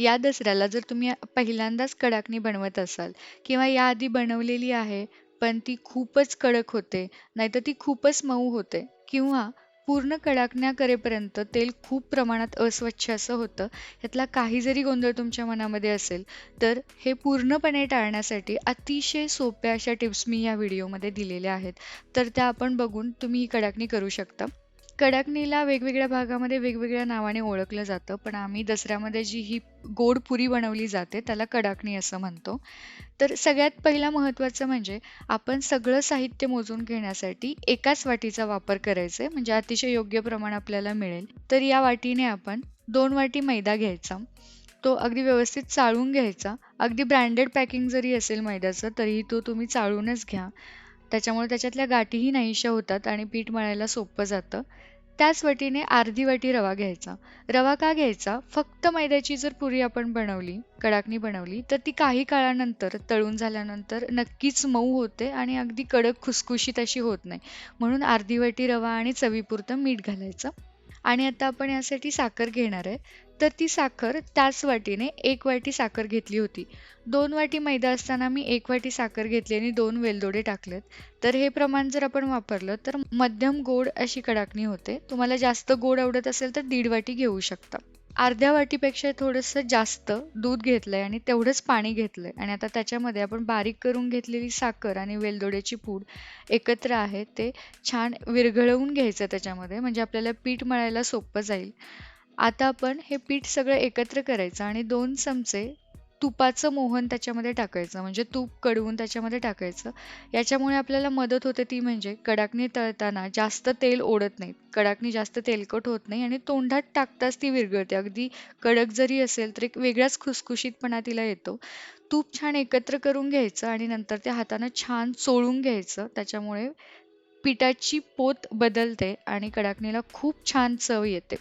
या दसऱ्याला जर तुम्ही पहिल्यांदाच कडाकणी बनवत असाल किंवा याआधी बनवलेली आहे, पण ती खूपच कडक होते, नाहीतर ती खूपच मऊ होते किंवा पूर्ण कडाकण्या करेपर्यंत तेल खूप प्रमाणात अस्वच्छ असं होतं. ह्यातला काही जरी गोंधळ तुमच्या मनामध्ये असेल, तर हे पूर्णपणे टाळण्यासाठी अतिशय सोप्या अशा टिप्स मी या व्हिडिओमध्ये दिलेल्या आहेत. तर त्या आपण बघून तुम्ही ही कडाकणी करू शकता. कडाकणीला वेगवेगळ्या भागामध्ये वेगवेगळ्या नावाने ओळखलं जातं, पण आम्ही दसऱ्यामध्ये जी ही गोड पुरी बनवली जाते, त्याला कडाकणी असं म्हणतो. तर सगळ्यात पहिला महत्त्वाचं म्हणजे आपण सगळं साहित्य मोजून घेण्यासाठी एकाच वाटीचा वापर करायचा आहे, म्हणजे अतिशय योग्य प्रमाण आपल्याला मिळेल. तर या वाटीने आपण दोन वाटी मैदा घ्यायचा. तो अगदी व्यवस्थित चाळून घ्यायचा. अगदी ब्रँडेड पॅकिंग जरी असेल मैद्याचं, तरीही तो तुम्ही चाळूनच घ्या. त्याच्यामुळे त्याच्यातल्या गाठीही नाहीशा होतात आणि पीठ मळायला सोपं जातं. त्याच वाटीने अर्धी वाटी रवा घ्यायचा. रवा का घ्यायचा? फक्त मैद्याची जर पुरी आपण बनवली, कडाकणी बनवली, तर ती काही काळानंतर तळून झाल्यानंतर नक्कीच मऊ होते आणि अगदी कडक खुसखुशीत अशी होत नाही. म्हणून अर्धी वाटी रवा आणि चवीपुरतं मीठ घालायचं. आणि आता आपण यासाठी साखर घेणार आहे. तर ती साखर त्याच वाटीने एक वाटी साखर घेतली होती. दोन वाटी मैदा असताना मी एक वाटी साखर घेतली आणि दोन वेलदोडे टाकलेत. तर हे प्रमाण जर आपण वापरलं तर मध्यम गोड अशी कडाकणी होते. तुम्हाला जास्त गोड आवडत असेल तर दीड वाटी घेऊ शकता. अर्ध्या वाटीपेक्षा थोडंसं जास्त दूध घेतलं आहे आणि तेवढंच पाणी घेतलं आहे आणि आता त्याच्यामध्ये आपण बारीक करून घेतलेली साखर आणि वेलदोड्याची पूड एकत्र आहे ते छान विरघळवून घ्यायचं त्याच्यामध्ये म्हणजे आपल्याला पीठ मळायला सोपं जाईल. आता आपण हे पीठ सगळं एकत्र करायचं आणि दोन चमचे तुपाचं मोहन त्याच्यामध्ये टाकायचं म्हणजे तूप कडवून त्याच्यामध्ये टाकायचं. याच्यामुळे आपल्याला मदत होते ती म्हणजे कडाकणी तळताना जास्त तेल ओढत नाहीत. कडाकणी जास्त तेलकट होत नाही आणि तोंडात टाकताच ती विरघळते. अगदी कडक जरी असेल तर एक वेगळाच खुसखुशीतपणा तिला येतो. तूप छान एकत्र करून घ्यायचं आणि नंतर ते हातानं छान चोळून घ्यायचं. त्याच्यामुळे पिठाची पोत बदलते आणि कडाकणीला खूप छान चव येते.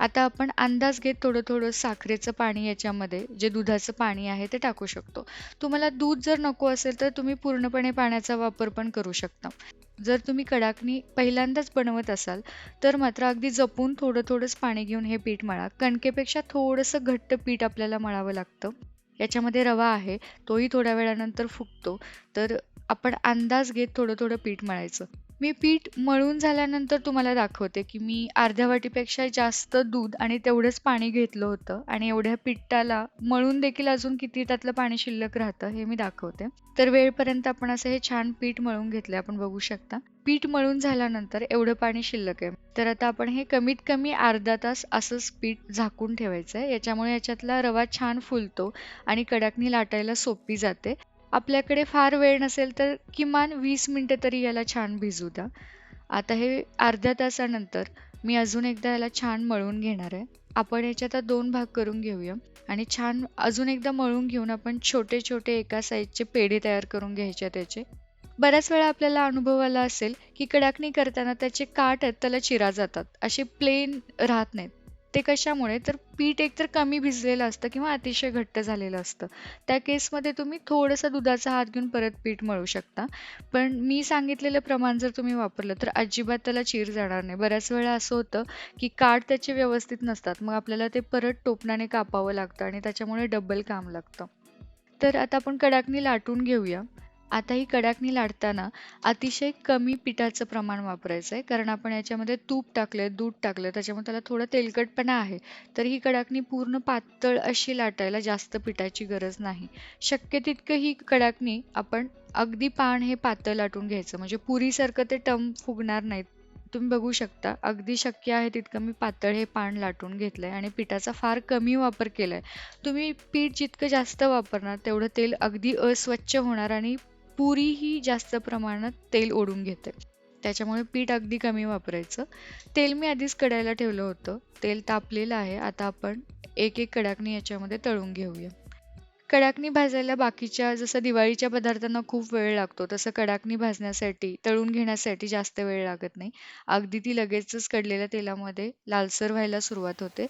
आता आपण अंदाज घेत थोडं-थोडं साखरेचं पाणी याच्यामध्ये जे दुधाचं पाणी आहे ते टाकू शकतो. तुम्हाला दूध जर नको असेल तर तुम्ही पूर्णपणे पाण्याचा वापर पण करू शकता. जर तुम्ही कडाकणी पहिल्यांदाच बनवत असाल, तर मात्र अगदी जपून थोडं-थोडंच पाणी घेऊन हे पीठ मळा. कणकेपेक्षा थोडंसं घट्ट पीठ आपल्याला मळावं लागतं. याच्यामध्ये रवा आहे, तोही थोड्या वेळानंतर फुगतो. तर आपण अंदाज घेत थोडं-थोडं पीठ मळायचं. मी पीठ मळून झाल्यानंतर तुम्हाला दाखवते, की मी अर्ध्या वाटीपेक्षा जास्त दूध आणि तेवढंच पाणी घेतलं होतं आणि एवढ्या पिठाला मळून देखील अजून किती त्यातलं पाणी शिल्लक राहतं हे मी दाखवते. तर वेळपर्यंत आपण असं हे छान पीठ मळून घेतलं आपण बघू शकता. पीठ मळून झाल्यानंतर एवढं पाणी शिल्लक आहे. तर आता आपण हे कमीत कमी अर्धा तास असंच पीठ झाकून ठेवायचंय. याच्यामुळे याच्यातला रवा छान फुलतो आणि कडाकणी लाटायला सोपी जाते. आपल्याकडे फार वेळ नसेल तर किमान वीस मिनटं तरी याला छान भिजू द्या. आता हे अर्ध्या तासानंतर मी अजून एकदा याला छान मळून घेणार आहे. आपण याचे 2 भाग करून घेऊया आणि छान अजून एकदा मळून घेऊन आपण छोटे-छोटे एका साईजचे पेढे तयार करून घ्यायचे त्याचे. बऱ्याच वेळा आपल्याला अनुभव आला असेल, की कडाकणी करताना त्याचे काठ आहेत त्याला चिरा जातात. असे प्लेन राहत नाहीत. ते कशामुळे? तर पीठ एकतर कमी भिजलेलं असतं किंवा अतिशय घट्ट झालेलं असतं. त्या केसमध्ये तुम्ही थोडंसं दुधाचा हात घेऊन परत पीठ मळू शकता. पण मी सांगितलेलं प्रमाण जर तुम्ही वापरलं तर अजिबात त्याला चीर जाणार नाही. बऱ्याच वेळा असं होतं, की काठ त्याचे व्यवस्थित नसतात. मग आपल्याला ते परत टोपणाने कापावं लागतं आणि त्याच्यामुळे डबल काम लागतं. तर आता आपण कडाकणी लाटून घेऊया. आता ही कडाकणी लाटताना अतिशय कमी पिठाचं प्रमाण वापरायचं आहे. कारण आपण याच्यामध्ये तूप टाकलंय, दूध टाकलंय त्याच्यामुळे त्याला थोडं तेलकटपणा आहे. तर ही कडाकणी पूर्ण पातळ अशी लाटायला जास्त पिठाची गरज नाही. शक्य तितकं ही कडाकणी आपण अगदी पान हे पातळ लाटून घ्यायचं म्हणजे पुरीसारखं ते टम फुगणार नाहीत. तुम्ही बघू शकता अगदी शक्य आहे तितकं मी पातळ हे पान लाटून घेतलंय आणि पिठाचा फार कमी वापर केलाय. तुम्ही पीठ जितकं जास्त वापरणार तेवढं तेल अगदी अस्वच्छ होणार आणि पुरी ही जास्त प्रमाणात तेल ओढून घेते. त्याच्यामुळे पीठ अगदी कमी वापरायचं. तेल मी आधीच कढायला ठेवलं होतं. तेल तापलेलं आहे. आता आपण एक-एक कडाकणी याच्यामध्ये तळून घेऊया. कडाकणी भाजायला बाकीच्या जसं दिवाळीच्या पदार्थांना खूप वेळ लागतो, तसं कडाकणी भाजण्यासाठी, तळून घेण्यासाठी जास्त वेळ लागत नाही. अगदी ती लगेचच कडलेल्या तेलामध्ये लालसर व्हायला सुरुवात होते.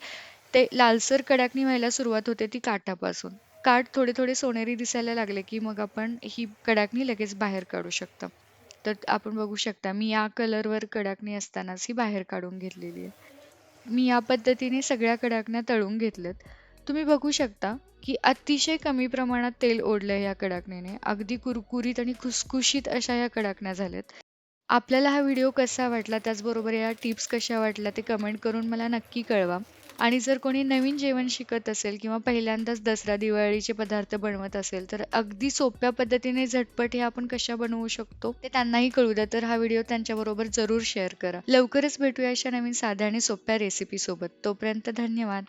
ते लालसर कडाकणी व्हायला सुरुवात होते ती काठापासून. काठ थोडे-थोडे सोनेरी दिसायला लागले, की मग आपण ही कडाकणी लगेच बाहेर काढू शकता. तर आपण बघू शकता मी या कलरवर कडाकणी असतानाच ही बाहेर काढून घेतलेली आहे. मी या पद्धतीने सगळ्या कडाकण्या तळून घेतल्यात. तुम्ही बघू शकता की अतिशय कमी प्रमाणात तेल ओढलंय या कडाकणीने. अगदी कुरकुरीत आणि खुसखुशीत अशा या कडाकण्या झाल्यात. आपल्याला हा व्हिडिओ कसा वाटला, त्याचबरोबर या टिप्स कशा वाटल्या ते कमेंट करून मला नक्की कळवा. आणि जर कोणी नवीन जेवण शिकत असेल किंवा पहिल्यांदाच दसरा दिवाळीचे पदार्थ बनवत असेल, तर अगदी सोप्या पद्धतीने झटपट हे आपण कशा बनवू शकतो ते त्यांनाही कळू द्या. तर हा व्हिडिओ त्यांच्याबरोबर जरूर शेअर करा. लवकरच भेटूया अशा नवीन साध्या आणि सोप्या रेसिपी सोबत. तोपर्यंत धन्यवाद.